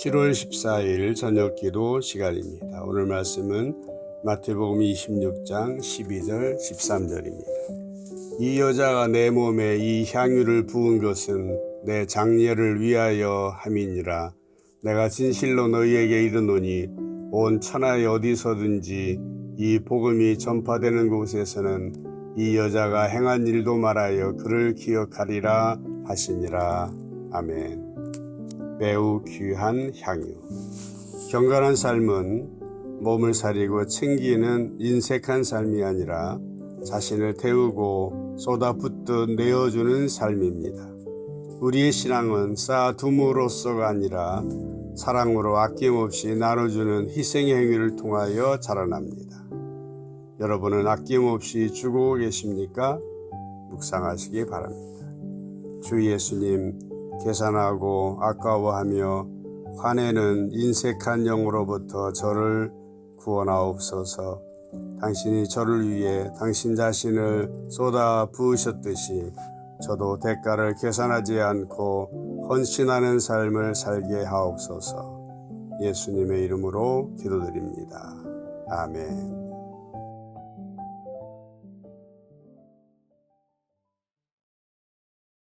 7월 14일 저녁 기도 시간입니다. 오늘 말씀은 마태복음 26장 12절 13절입니다. 이 여자가 내 몸에 이 향유를 부은 것은 내 장례를 위하여 함이니라. 내가 진실로 너희에게 이르노니 온 천하에 어디서든지 이 복음이 전파되는 곳에서는 이 여자가 행한 일도 말하여 그를 기억하리라 하시니라. 아멘. 매우 귀한 향유. 경건한 삶은 몸을 사리고 챙기는 인색한 삶이 아니라 자신을 태우고 쏟아붓듯 내어주는 삶입니다. 우리의 신앙은 쌓아둠으로써가 아니라 사랑으로 아낌없이 나눠주는 희생의 행위를 통하여 자라납니다. 여러분은 아낌없이 주고 계십니까? 묵상하시기 바랍니다. 주 예수님, 계산하고 아까워하며 화내는 인색한 영으로부터 저를 구원하옵소서. 당신이 저를 위해 당신 자신을 쏟아 부으셨듯이 저도 대가를 계산하지 않고 헌신하는 삶을 살게 하옵소서. 예수님의 이름으로 기도드립니다. 아멘.